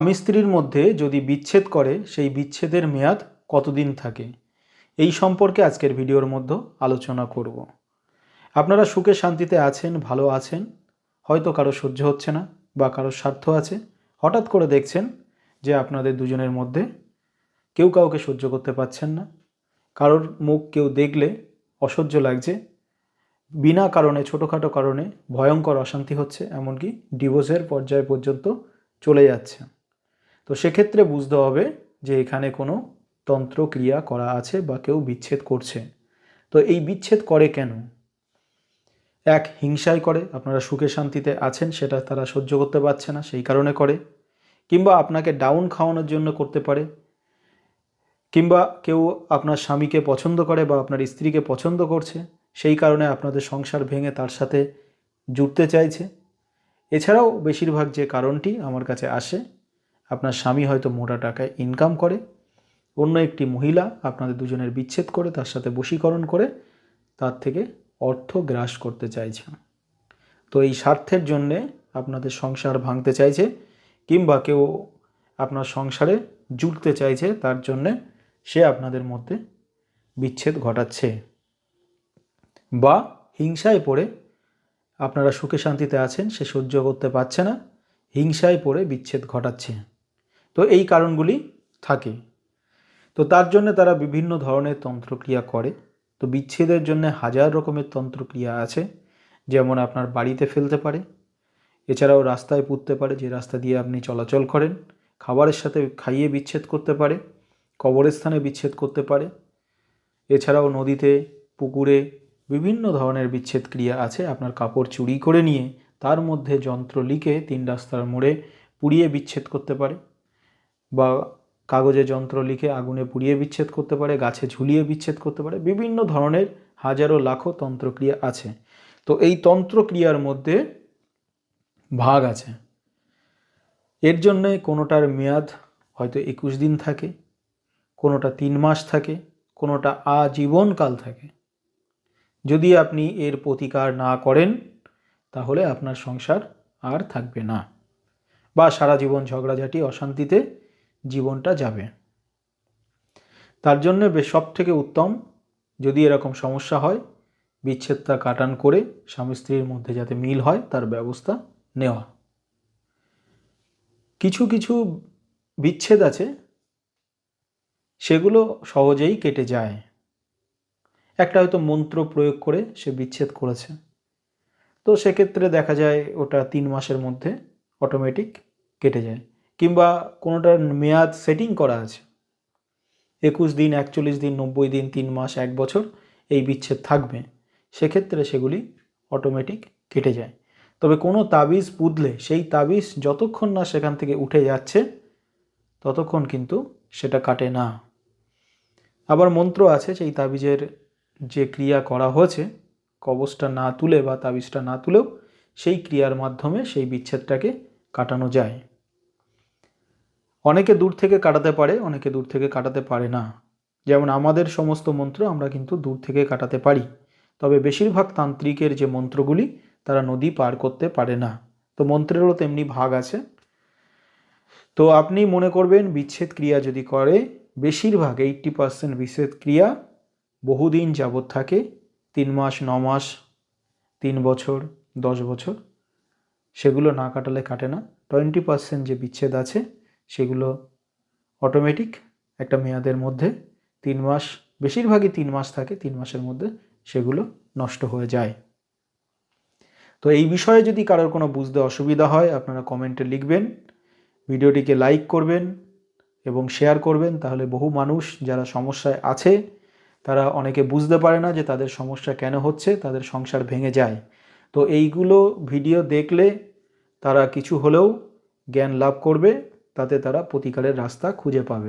স্বামী স্ত্রীর মধ্যে যদি বিচ্ছেদ করে, সেই বিচ্ছেদের মেয়াদ কতদিন থাকে? এই সম্পর্কে আজকের ভিডিওর মধ্যে আলোচনা করব। আপনারা সুখে শান্তিতে আছেন, ভালো আছেন? হয়তো কারও সহ্য হচ্ছে না বা কারও স্বার্থ আছে। হঠাৎ করে দেখছেন যে আপনাদের দুজনের মধ্যে কেউ কাউকে সহ্য করতে পারছেন না। কারোর মুখ কেউ দেখলে অসহ্য লাগছে। বিনা কারণে, ছোটোখাটো কারণে ভয়ঙ্কর অশান্তি হচ্ছে, এমনকি ডিভোর্সের পর্যায় পর্যন্ত চলে যাচ্ছে। তো সেক্ষেত্রে বুঝতে হবে যে এখানে কোনো তন্ত্রক্রিয়া করা আছে বা কেউ বিচ্ছেদ করছে। তো এই বিচ্ছেদ করে কেন? এক হিংসায় করে। আপনারা সুখে শান্তিতে আছেন, সেটা তারা সহ্য করতে পারছে না, সেই কারণে করে। কিংবা আপনাকে ডাউন খাওয়ানোর জন্য করতে পারে। কিংবা কেউ আপনার স্বামীকে পছন্দ করে বা আপনার স্ত্রীকে পছন্দ করছে, সেই কারণে আপনাদের সংসার ভেঙে তার সাথে জুড়তে চাইছে। এছাড়াও বেশিরভাগ যে কারণটি আমার কাছে আসে আপনার স্বামী হয়তো মোটা টাকায় ইনকাম করে, অন্য একটি মহিলা আপনাদের দুজনের বিচ্ছেদ করে, তার সাথে বশীকরণ করে, তার থেকে অর্থ গ্রাস করতে চাইছে। তো এই স্বার্থের জন্যে আপনাদের সংসার ভাঙতে চাইছে, কিংবা কেউ আপনার সংসারে জুড়তে চাইছে, তার জন্যে সে আপনাদের মধ্যে বিচ্ছেদ ঘটাচ্ছে। বা হিংসায় পড়ে আপনারা সুখে শান্তিতে আছেন, সে সহ্য করতে পারছে না, হিংসায় পড়ে বিচ্ছেদ ঘটাচ্ছে। তো এই কারণগুলি থাকে। তো তার জন্য তারা বিভিন্ন ধরনের তন্ত্রক্রিয়া করে। তো বিচ্ছেদের জন্য হাজার রকমের তন্ত্রক্রিয়া আছে, যেমন আপনার বাড়িতে ফেলতে পারে, এছাড়াও রাস্তায় পুঁততে পারে, যে রাস্তা দিয়ে আপনি চলাচল করেন, খাবারের সাথে খাইয়ে বিচ্ছেদ করতে পারে কবরস্থানে বিচ্ছেদ করতে পারে, এছাড়াও নদীতে, পুকুরে বিভিন্ন ধরনের বিচ্ছেদ ক্রিয়া আছে, আপনার কাপড় চুরি করে নিয়ে তার মধ্যে যন্ত্র লিখে তিন রাস্তার মোড়ে পুড়িয়ে বিচ্ছেদ করতে পারে। বা কাগজে যন্ত্র লিখে আগুনে পুড়িয়ে বিচ্ছেদ করতে পারে, গাছে ঝুলিয়ে বিচ্ছেদ করতে পারে, বিভিন্ন ধরনের হাজারো লাখো তন্ত্রক্রিয়া আছে। তো এই তন্ত্রক্রিয়ার মধ্যে ভাগ আছে। এর জন্যে কোনোটার মেয়াদ হয়তো একুশ দিন থাকে, কোনোটা তিন মাস থাকে, কোনোটা আজীবনকাল থাকে। যদি আপনি এর প্রতিকার না করেন, তাহলে আপনার সংসার আর থাকবে না। বা সারা জীবন ঝগড়াঝাটি, অশান্তিতে জীবনটা যাবে। তার জন্য সব থেকে উত্তম যদি এরকম সমস্যা হয়, বিচ্ছেদটা কাটান করে স্বামী স্ত্রীর মধ্যে যাতে মিল হয়, তার ব্যবস্থা নেওয়া। কিছু কিছু বিচ্ছেদ আছে, সেগুলো সহজেই কেটে যায়। একটা হয়তো মন্ত্র প্রয়োগ করে সে বিচ্ছেদ করেছে। তো সেক্ষেত্রে দেখা যায় ওটা তিন মাসের মধ্যে অটোমেটিক কেটে যায়। কিংবা কোনোটার মেয়াদ সেটিং করা আছে। একুশ দিন, একচল্লিশ দিন, নব্বই দিন, তিন মাস, এক বছর এই বিচ্ছেদ থাকবে। সেক্ষেত্রে সেগুলি অটোমেটিক কেটে যায়। তবে কোনো তাবিজ পুদলে সেই তাবিজ যতক্ষণ না সেখান থেকে উঠে যাচ্ছে, ততক্ষণ কিন্তু সেটা কাটে না। আবার মন্ত্র আছে, সেই তাবিজের যে ক্রিয়া করা হয়েছে কবচটা না তুলে বা তাবিজটা না তুলেও সেই ক্রিয়ার মাধ্যমে সেই বিচ্ছেদটাকে কাটানো যায়। অনেকে দূর থেকে কাটাতে পারে, অনেকে দূর থেকে কাটাতে পারে না। যেমন আমাদের সমস্ত মন্ত্র আমরা কিন্তু দূর থেকে কাটাতে পারি। তবে বেশিরভাগ তান্ত্রিকের যে মন্ত্রগুলি, তারা নদী পার করতে পারে না। তো মন্ত্রেরও তেমনি ভাগ আছে। তো আপনি মনে করবেন বিচ্ছেদ ক্রিয়া যদি করে, বেশিরভাগ এইট্টি পার্সেন্ট বিচ্ছেদ ক্রিয়া বহুদিন যাবৎ থাকে। তিন মাস, ন মাস, তিন বছর, দশ বছর, সেগুলো না কাটালে কাটে না। টোয়েন্টি পার্সেন্ট যে বিচ্ছেদ আছে সেগুলো অটোমেটিক একটা মেয়াদের মধ্যে তিন মাস, বেশিরভাগই তিন মাস থাকে, তিন মাসের মধ্যে সেগুলো নষ্ট হয়ে যায়। তো এই বিষয়ে যদি কারোর কোনো বুঝতে অসুবিধা হয়, আপনারা কমেন্টে লিখবেন, ভিডিওটিকে লাইক করবেন এবং শেয়ার করবেন, তাহলে বহু মানুষ যারা সমস্যায় আছে, তারা অনেকে বুঝতে পারে না যে তাদের সমস্যা কেন হচ্ছে, তাদের সংসার ভেঙে যায়। তো এইগুলো ভিডিও দেখলে তারা কিছু হলেও জ্ঞান লাভ করবে তাতে তারা প্রতিকারের রাস্তা খুঁজে পাবে।